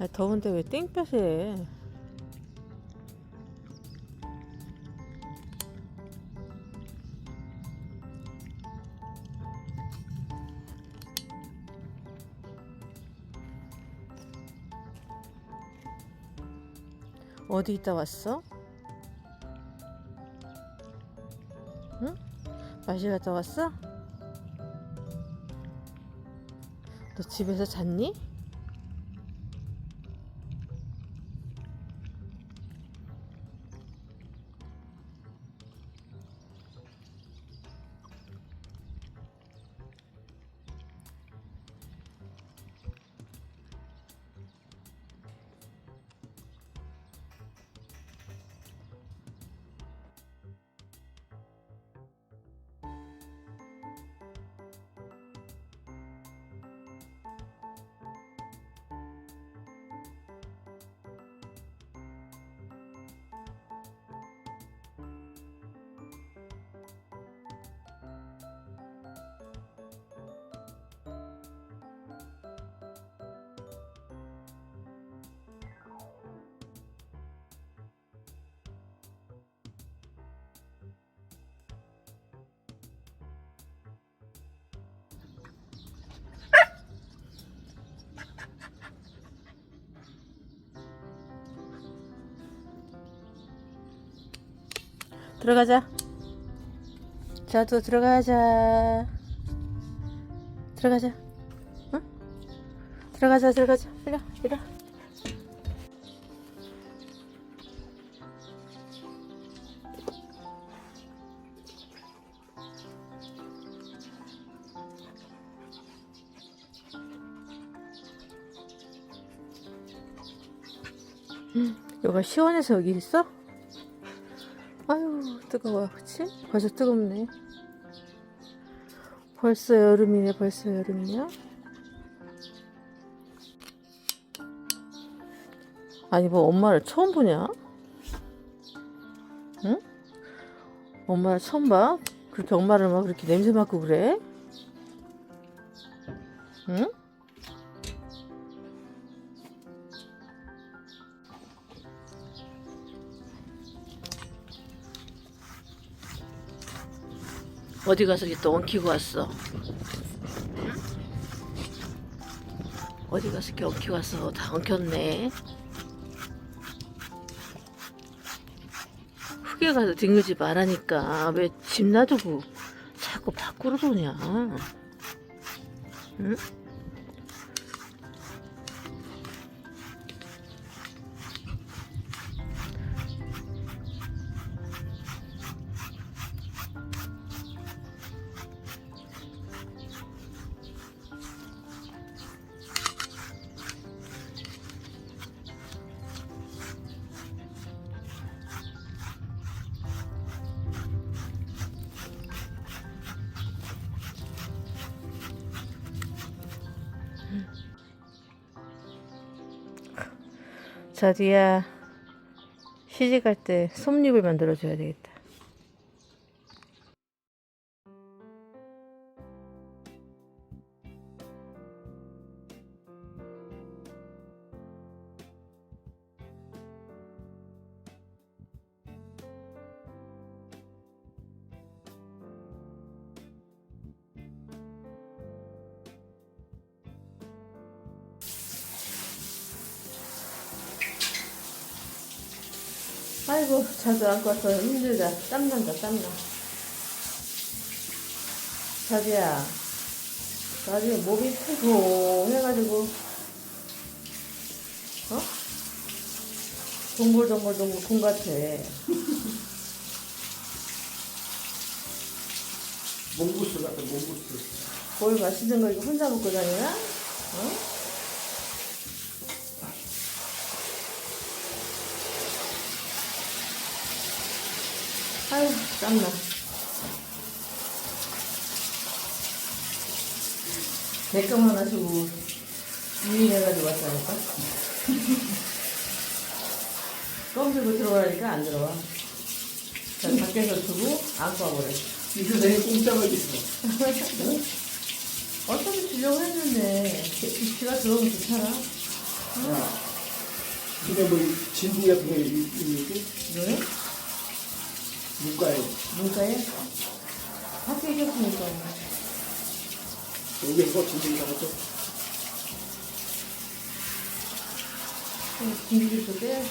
아, 더운데 왜 땡볕에 어디 있다 왔어? 응? 마실 갔다 왔어? 너 집에서 잤니? 들어가자. 자도 들어가자. 들어가자. 응? 들어가자, 들어가자. 일어, 일어. 음, 여기가 시원해서 여기 있어? 뜨거워 그치? 벌써 뜨겁네 벌써 여름이네 벌써 여름이냐? 아니 뭐 엄마를 처음 보냐? 응? 엄마를 처음 봐? 그렇게 엄마를 막 그렇게 냄새 맡고 그래? 응? 어디 가서 이렇게 또 엉키고 왔어? 어디 가서 이렇게 엉키고 왔어? 다 엉켰네. 흙에 가서 뒹굴지 말라니까 왜 집 놔두고 자꾸 밖으로 도냐? 응? 자디야 시집 갈 때 솜잎을 만들어 줘야 되겠다. 아이고 자도 안고 와서 힘들다 땀난다 땀나 자기야 나중에 몸이 푸송해가지고 어? 동글동글동글 공 같아 몽구스 같은 몽구스. 뭘 맛있는 거 이거 혼자 먹고 다니나? 어? 아유 땀나 맥감 하나 주고 유인해가지고 왔다니까 껌 들고 들어가니까 안 들어와 자, 밖에서 두고 안고 와버려 이거 내가 공짜가 있어. 어차피 주려고 했는데 비- 비가 들어오면 좋잖아 야, 근데 뭐 진지 같은 거 있는지 왜? 문과에 문과에? 학교 이겼으니까. 여기서 진지 가서 김기도 빼야지.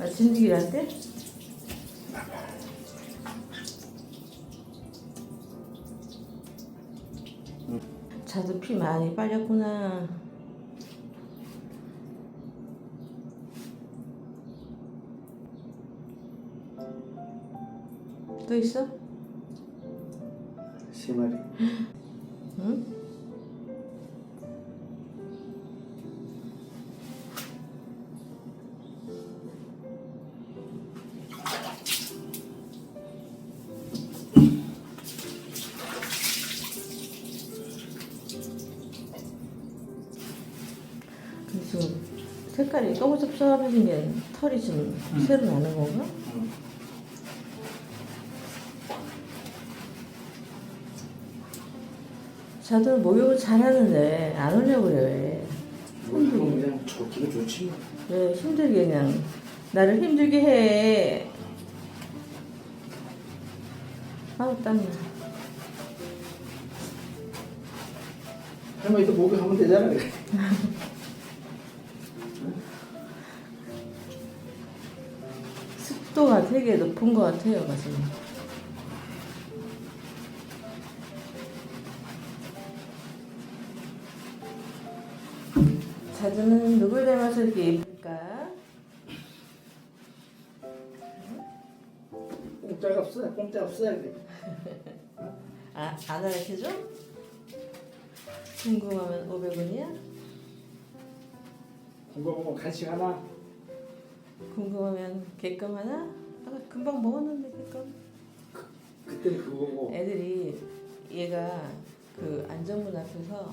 아, 진득이한테? 자도 피 많이 빨렸구나. 또 있어? 세 마리. 응? 그래서 색깔이 검은섭섭해진 게 털이 좀 새로 나는 건가? 자도 목욕을 잘하는데 안 오려고 그래. 그럼 그냥 좋기는 좋지. 왜 힘들게 그냥 나를 힘들게 해. 아우 땀나. 할머니도 목욕하면 되잖아. 그래. 습도가 되게 높은 것 같아요, 가슴. 공짜가 없어. 공짜 없어. 그래. 아, 안 알려줘? 궁금하면 500원이야? 공부하고 간식 하나. 궁금하면 객감 하나? 아, 금방 먹었는데 객감. 그때는 그거고. 애들이 얘가 그 안전문 앞에서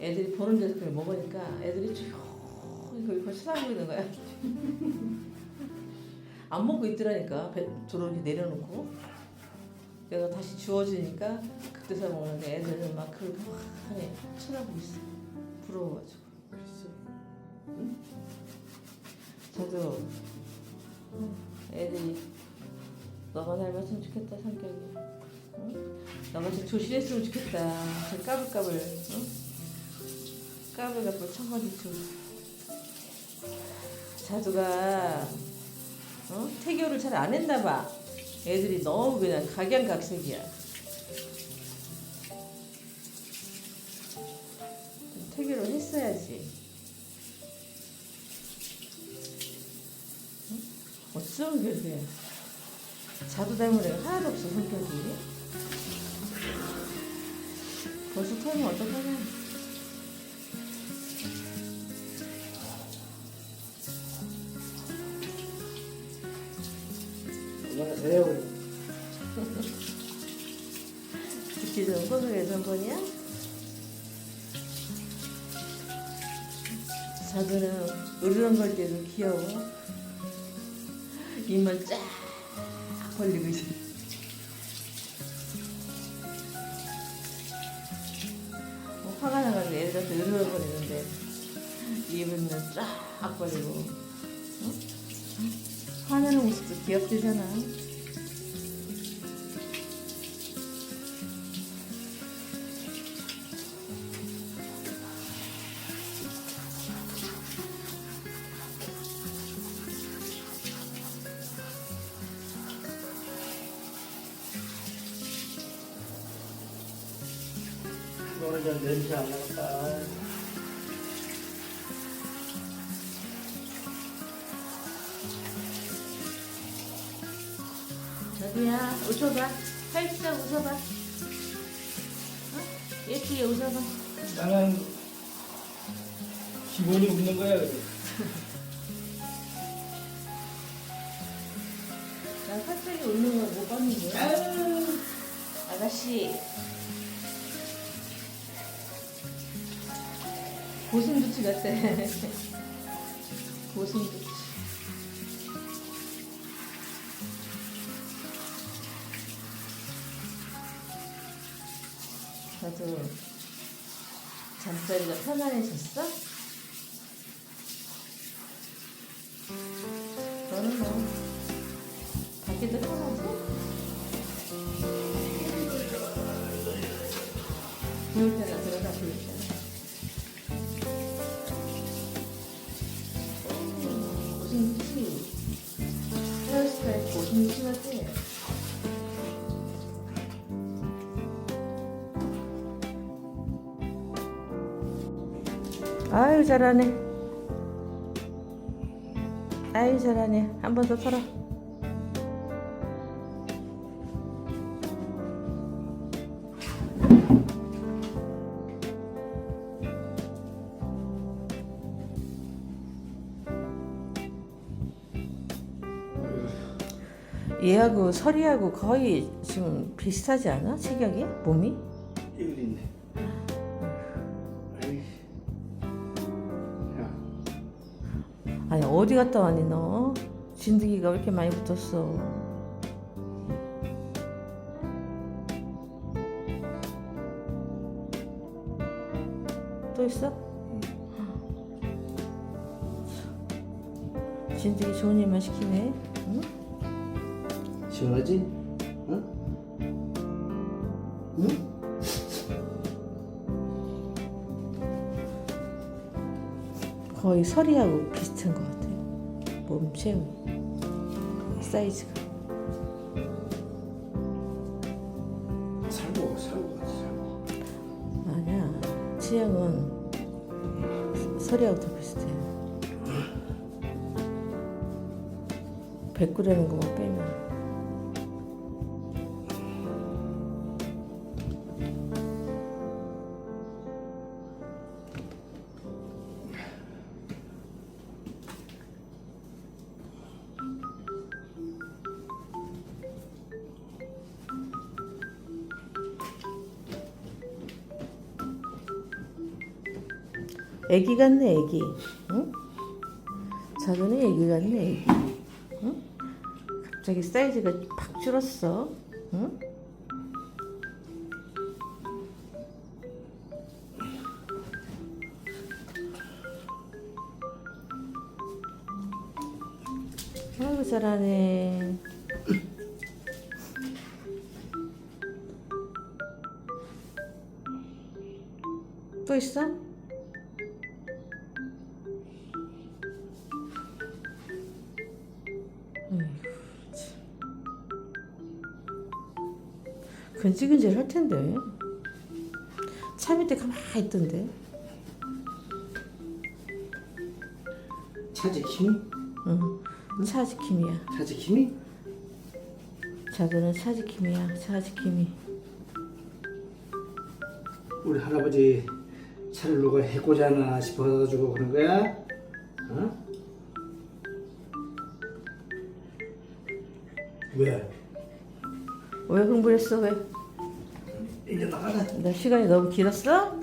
애들이 보는 데서 그걸 먹으니까 애들이 그걸 그걸 쳐다보고 있는 거야. 안 먹고 있더라니까 배 이렇게 내려놓고 내가 다시 주워주니까 그때서 먹는데 애들은 막 그걸 가만히 쳐다보고 있어. 부러워가지고. 그랬어. 저도 애들이 너가 닮았으면 좋겠다 성격이 응? 너가 좀 조심했으면 좋겠다 저 까불까불 응? 까불까불 청바지 좀 자두가 어? 태교를 잘 안 했나 봐. 애들이 너무 그냥 각양각색이야. 좀 태교를 했어야지. 어쩜 그렇게 자두 닮은 애가 하나도 없어 성격이. 벌써 털면 어떡하냐 듣기 좋은 소리에 전번이야? 자두는 으르렁거릴 때도 귀여워. 입만 쫙 벌리고 있어. 어, 화가 나가지고 애들 한테 으르렁거리는데 입은 쫙 벌리고 어? 화내는 모습도 귀엽대잖아 너는 저 냄새 안 나겠다. 웃어봐. 활짝 웃어봐. 어? 예쁘게 웃어봐. 나는 기본이 웃는 거야. 나 활짝이 웃는 걸 못 봤는데. 아유. 아가씨. 고슴도치 같대 고슴도치 나도 잠자리가 편안해졌어? 너는 뭐 밖에도 편하지? 부을 때나 아유 잘하네 아유 잘하네 한 번 더 털어 얘하고 설이하고 거의 지금 비슷하지 않아? 체격이? 몸이? 아니 어디 갔다 왔니 너? 진드기가 왜 이렇게 많이 붙었어? 또 있어? 진드기 좋은 일만 시키네. 응? 시원하지? 응? 응? 거의 설이하고 비슷한 것 같아요. 몸체 사이즈가. 살고 살고 같이 살고. 아니야. 취향은 설이하고 더 비슷해. 백구라는 것만 빼면. 애기 같네 애기 응? 작은애 애기 같네 애기 응? 갑자기 사이즈가 팍 줄었어 응? 아이고 잘하네 또 있어? 근질근질 할 텐데 차 밑에 가만히 있던데 차지킴이? 응 차지킴이야 차지킴이? 작은은 차지킴이야 차지킴이 우리 할아버지 차를 누가 해코지하나 싶어가지고 그런 거야? 어? 왜? 왜 흥분했어 왜? 이제 나가라. 나 시간이 너무 길었어?